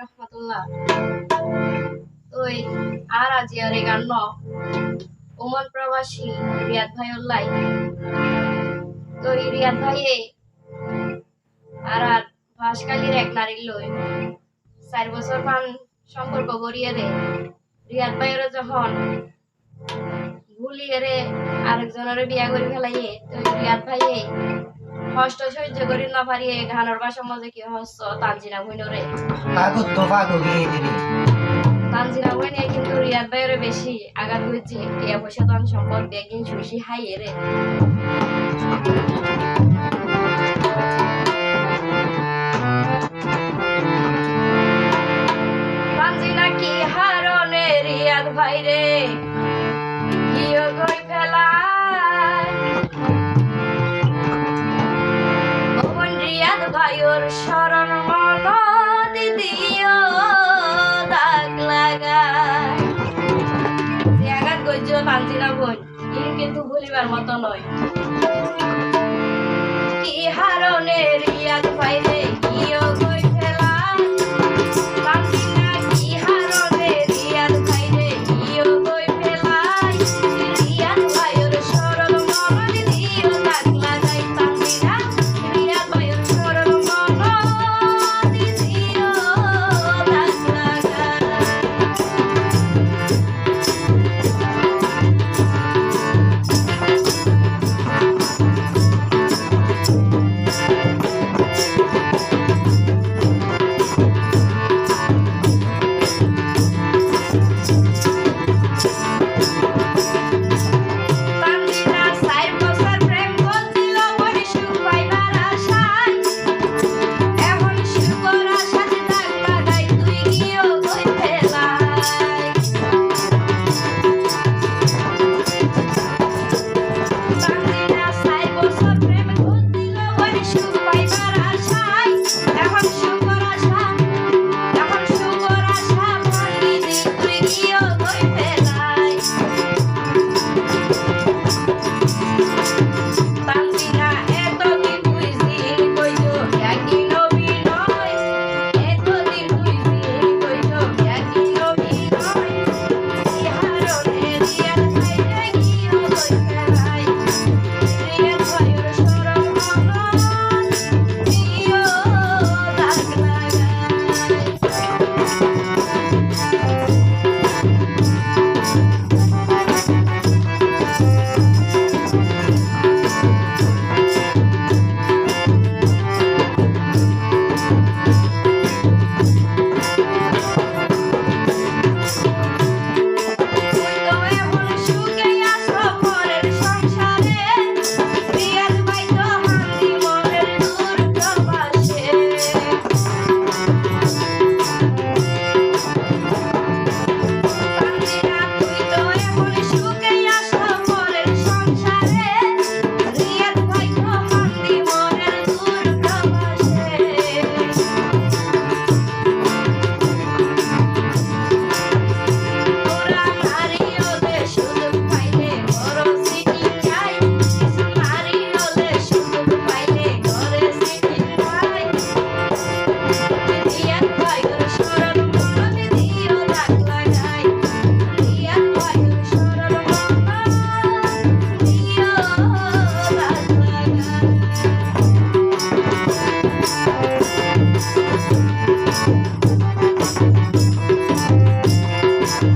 রহমতুল্লাহ। ওই আর আজি আর এই গান ওমন প্রবাসী রিয়াদ ভাই উল্লাই তো রিয়াদ ভাইয়ে আর আর ভাসকালির এক নারীর লই চার বছর পান সম্পর্ক গড়িয়ে রে রিয়াদ ভাইয়ের যখন ভুলিয়ে রে আরেকজনের বিয়া করে ফেলাইয়ে, তো রিয়াদ ভাইয়ে কষ্ট সহ্য করি না পারিয়ে গানের বাসা মজে কি হস্ত তানজিনা ভুইনরে পাগল তো পাগল গিয়ে দিবি তানজিনা ভুইনে কিন্তু রিয়াদ বাইরে বেশি আঘাত হয়েছে। টিয়া পয়সা দান সম্পদ বেগিন সুশি হাইয়ে রে। লবণ ইন কিন্তু ভুলিবার মতো নয়। কি হারণের ইয়াদ পাইলে কি Thank you.